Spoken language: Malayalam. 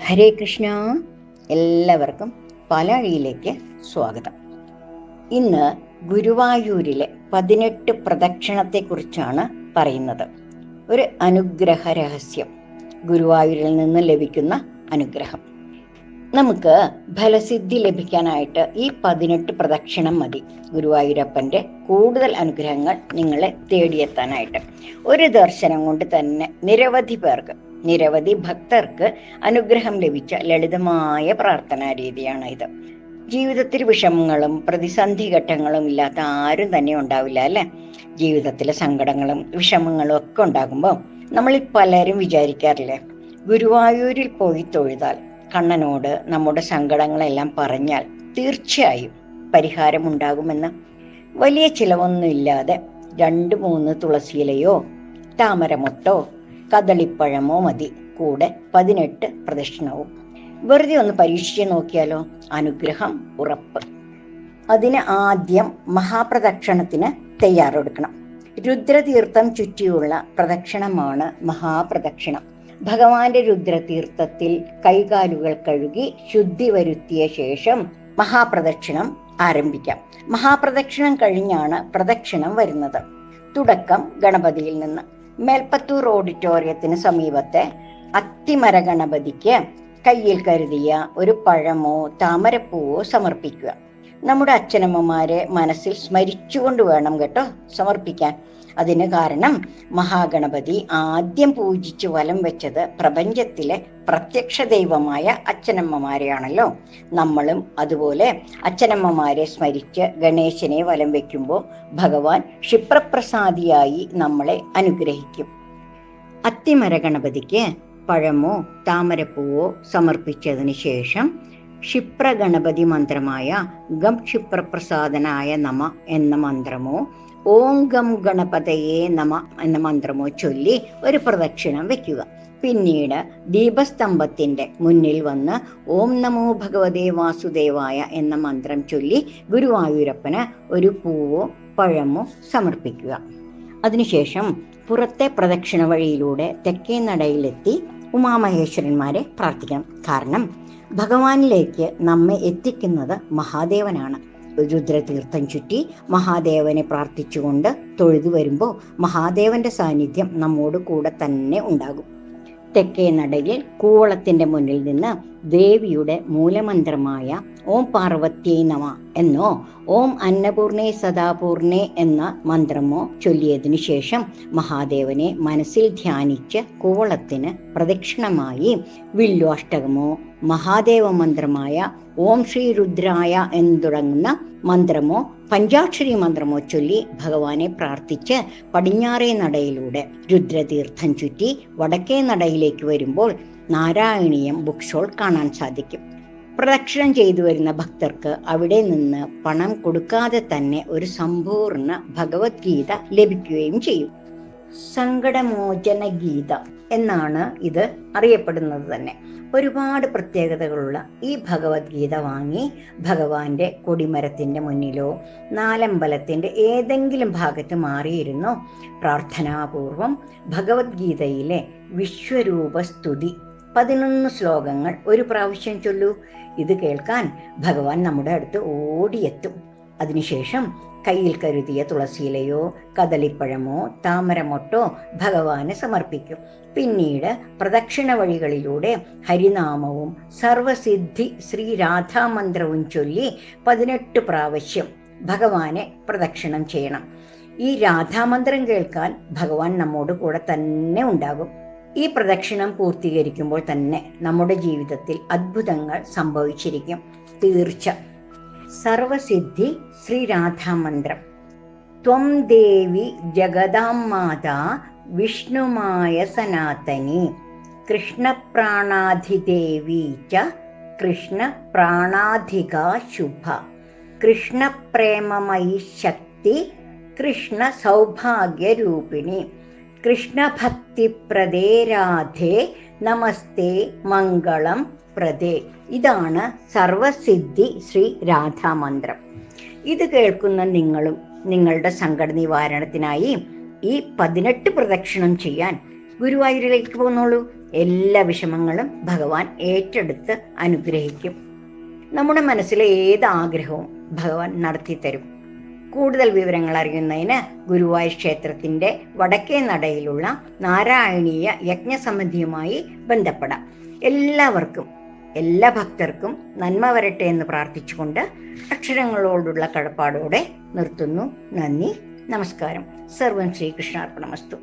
ഹരേ കൃഷ്ണ. എല്ലാവർക്കും പാലാഴിയിലേക്ക് സ്വാഗതം. ഇന്ന് ഗുരുവായൂരിലെ പതിനെട്ട് പ്രദക്ഷിണത്തെക്കുറിച്ചാണ് പറയുന്നത്. ഒരു അനുഗ്രഹ രഹസ്യം ഗുരുവായൂരിൽ നിന്ന് ലഭിക്കുന്ന അനുഗ്രഹം. നമുക്ക് ഫലസിദ്ധി ലഭിക്കാനായിട്ട് ഈ പതിനെട്ട് പ്രദക്ഷിണം മതി ഗുരുവായൂരപ്പന്റെ കൂടുതൽ അനുഗ്രഹങ്ങൾ നിങ്ങളെ തേടിയെത്താനായിട്ട്. ഒരു ദർശനം കൊണ്ട് തന്നെ നിരവധി പേർക്ക് നിരവധി ഭക്തർക്ക് അനുഗ്രഹം ലഭിച്ച ലളിതമായ പ്രാർത്ഥനാ രീതിയാണ് ഇത് ജീവിതത്തിൽ വിഷമങ്ങളും പ്രതിസന്ധി ഘട്ടങ്ങളും ഇല്ലാത്ത ആരും തന്നെ ഉണ്ടാവില്ല അല്ലെ? ജീവിതത്തിലെ സങ്കടങ്ങളും വിഷമങ്ങളും ഒക്കെ ഉണ്ടാകുമ്പോൾ നമ്മളിൽ പലരും വിചാരിക്കാറില്ലേ ഗുരുവായൂരിൽ പോയി തൊഴുതാൽ കണ്ണനോട് നമ്മുടെ സങ്കടങ്ങളെല്ലാം പറഞ്ഞാൽ തീർച്ചയായും പരിഹാരം പരിഹാരമുണ്ടാകുമെന്ന് വലിയ ചിലവൊന്നുമില്ലാതെ രണ്ട് മൂന്ന് തുളസിയിലയോ താമരമൊട്ടോ കദളിപ്പഴമോ മതി. കൂടെ പതിനെട്ട് പ്രദക്ഷിണവും. വെറുതെ ഒന്ന് പരീക്ഷിച്ച് നോക്കിയാലോ? അനുഗ്രഹം ഉറപ്പ്. അതിന് ആദ്യം മഹാപ്രദക്ഷിണത്തിന് തയ്യാറെടുക്കണം. രുദ്രതീർത്ഥം ചുറ്റിയുള്ള പ്രദക്ഷിണമാണ് മഹാപ്രദക്ഷിണം. ഭഗവാന്റെ രുദ്രതീർത്ഥത്തിൽ കൈകാലുകൾ കഴുകി ശുദ്ധി വരുത്തിയ ശേഷം മഹാപ്രദക്ഷിണം ആരംഭിക്കാം. മഹാപ്രദക്ഷിണം കഴിഞ്ഞാണ് പ്രദക്ഷിണം വരുന്നത്. തുടക്കം ഗണപതിയിൽ നിന്ന്. മേൽപ്പത്തൂർ ഓഡിറ്റോറിയത്തിന് സമീപത്തെ അത്തിമര ഗണപതിക്ക് കയ്യിൽ കരുതിയ ഒരു പഴമോ താമരപ്പൂവോ സമർപ്പിക്കുക. നമ്മുടെ അച്ഛനമ്മമാരെ മനസ്സിൽ സ്മരിച്ചുകൊണ്ട് വേണം കേട്ടോ സമർപ്പിക്കാൻ. അതിന് കാരണം മഹാഗണപതി ആദ്യം പൂജിച്ച് വലം വെച്ചത് പ്രപഞ്ചത്തിലെ പ്രത്യക്ഷ ദൈവമായ അച്ഛനമ്മമാരെയാണല്ലോ. നമ്മളും അതുപോലെ അച്ഛനമ്മമാരെ സ്മരിച്ച് ഗണേശനെ വലം വെക്കുമ്പോൾ ഭഗവാൻ ക്ഷിപ്രപ്രസാദിയായി നമ്മളെ അനുഗ്രഹിക്കും. അത്തിമര ഗണപതിക്ക് പഴമോ താമരപ്പൂവോ സമർപ്പിച്ചതിന് ശേഷം ക്ഷിപ്രഗണപതി മന്ത്രമായ ഗം ക്ഷിപ്രപ്രസാദനായ നമ എന്ന മന്ത്രമോ ഓം ഗം ഗണപതയെ നമ എന്ന മന്ത്രമോ ചൊല്ലി ഒരു പ്രദക്ഷിണം വെക്കുക. പിന്നീട് ദീപസ്തംഭത്തിന്റെ മുന്നിൽ വന്ന് ഓം നമോ ഭഗവതേ വാസുദേവായ എന്ന മന്ത്രം ചൊല്ലി ഗുരുവായൂരപ്പന് ഒരു പൂവോ പഴമോ സമർപ്പിക്കുക. അതിനുശേഷം പുറത്തെ പ്രദക്ഷിണ വഴിയിലൂടെ തെക്കേ നടയിലെത്തി ഉമാമഹേശ്വരന്മാരെ പ്രാർത്ഥിക്കണം കാരണം ഭഗവാനിലേക്ക് നമ്മെ എത്തിക്കുന്നത് മഹാദേവനാണ്. രുദ്രതീർത്ഥം ചുറ്റി മഹാദേവനെ പ്രാർത്ഥിച്ചുകൊണ്ട് തൊഴുതു വരുമ്പോൾ മഹാദേവന്റെ സാന്നിധ്യം നമ്മോട് കൂടെ തന്നെ ഉണ്ടാകും. തെക്കേ നടയിൽ കൂവളത്തിന്റെ മുന്നിൽ നിന്ന് ദേവിയുടെ മൂലമന്ത്രമായ ഓം പാർവത്യേ നമ എന്നോ ഓം അന്നപൂർണേ സദാപൂർണേ എന്ന മന്ത്രമോ ചൊല്ലിയതിനു ശേഷം മഹാദേവനെ മനസ്സിൽ ധ്യാനിച്ച് കൂവളത്തിന് പ്രദക്ഷിണമായി വില്ലോഷ്ടകമോ മഹാദേവ മന്ത്രമായ ഓം ശ്രീ രുദ്രായ എന്ന് തുടങ്ങുന്ന മന്ത്രമോ പഞ്ചാക്ഷരി മന്ത്രമോ ചൊല്ലി ഭഗവാനെ പ്രാർത്ഥിച്ച് പടിഞ്ഞാറേ നടയിലൂടെ രുദ്രതീർത്ഥം ചുറ്റി വടക്കേ നടയിലേക്ക് വരുമ്പോൾ നാരായണീയം ബുക്ക് ഷോൾ കാണാൻ സാധിക്കും. പ്രദക്ഷിണം ചെയ്തു വരുന്ന ഭക്തർക്ക് അവിടെ നിന്ന് പണം കൊടുക്കാതെ തന്നെ ഒരു സമ്പൂർണ ഭഗവത്ഗീത ലഭിക്കുകയും ചെയ്യും. സങ്കടമോചന ഗീത എന്നാണ് ഇത് അറിയപ്പെടുന്നത് തന്നെ. ഒരുപാട് പ്രത്യേകതകളുള്ള ഈ ഭഗവത്ഗീത വാങ്ങി ഭഗവാന്റെ കൊടിമരത്തിന്റെ മുന്നിലോ നാലമ്പലത്തിന്റെ ഏതെങ്കിലും ഭാഗത്ത് മാറിയിരുന്നോ? പ്രാർത്ഥനാപൂർവം ഭഗവത്ഗീതയിലെ വിശ്വരൂപ സ്തുതി പതിനൊന്ന് ശ്ലോകങ്ങൾ ഒരു പ്രാവശ്യം ചൊല്ലൂ. ഇത് കേൾക്കാൻ ഭഗവാൻ നമ്മുടെ അടുത്ത് ഓടിയെത്തും. അതിനുശേഷം കയ്യിൽ കരുതിയ തുളസിയിലയോ കദളിപ്പഴമോ താമരമൊട്ടോ ഭഗവാന് സമർപ്പിക്കും. പിന്നീട് പ്രദക്ഷിണ വഴികളിലൂടെ ഹരിനാമവും സർവസിദ്ധി ശ്രീരാധാമന്ത്രവും ചൊല്ലി പതിനെട്ട് പ്രാവശ്യം ഭഗവാനെ പ്രദക്ഷിണം ചെയ്യണം. ഈ രാധാമന്ത്രം കേൾക്കാൻ ഭഗവാൻ നമ്മോട് കൂടെ തന്നെ ഉണ്ടാകും. ഈ പ്രദക്ഷിണം പൂർത്തീകരിക്കുമ്പോൾ തന്നെ നമ്മുടെ ജീവിതത്തിൽ അത്ഭുതങ്ങൾ സംഭവിച്ചിരിക്കും. തീർച്ച സർവസിദ്ധി ശ്രീരാധാമന്ത്രം ത്വം ദേവി ജഗദാം മാതാ വിഷ്ണുമായ സനാതനി. കൃഷ്ണപ്രാണാധിദേവി ച കൃഷ്ണ പ്രാണാധിക ശുഭ. കൃഷ്ണപ്രേമമയി ശക്തി കൃഷ്ണ സൗഭാഗ്യരൂപിണി. കൃഷ്ണഭക്തിപ്രദേ രാധേ നമസ്തേ മംഗളം പ്രദേ. ഇതാണ് സർവസിദ്ധി ശ്രീ രാധാമന്ത്രം. ഇത് കേൾക്കുന്ന നിങ്ങളും നിങ്ങളുടെ സങ്കട നിവാരണത്തിനായി ഈ പതിനെട്ട് പ്രദക്ഷിണം ചെയ്യാൻ ഗുരുവായൂരിലേക്ക് പോന്നോളൂ. എല്ലാ വിഷമങ്ങളും ഭഗവാൻ ഏറ്റെടുത്ത് അനുഗ്രഹിക്കും. നമ്മുടെ മനസ്സിലെ ഏത് ആഗ്രഹവും ഭഗവാൻ നടത്തിത്തരും. കൂടുതൽ വിവരങ്ങൾ അറിയുന്നതിന് ഗുരുവായൂർ ക്ഷേത്രത്തിന്റെ വടക്കേ നടയിലുള്ള നാരായണീയ യജ്ഞസമിതിയുമായി ബന്ധപ്പെടാം. എല്ലാവർക്കും എല്ലാ ഭക്തർക്കും നന്മ വരട്ടെ എന്ന് പ്രാർത്ഥിച്ചുകൊണ്ട് അക്ഷരങ്ങളോടുള്ള കടപ്പാടോടെ നിർത്തുന്നു. നന്ദി നമസ്കാരം. സർവം ശ്രീകൃഷ്ണാർപ്പണമസ്തു.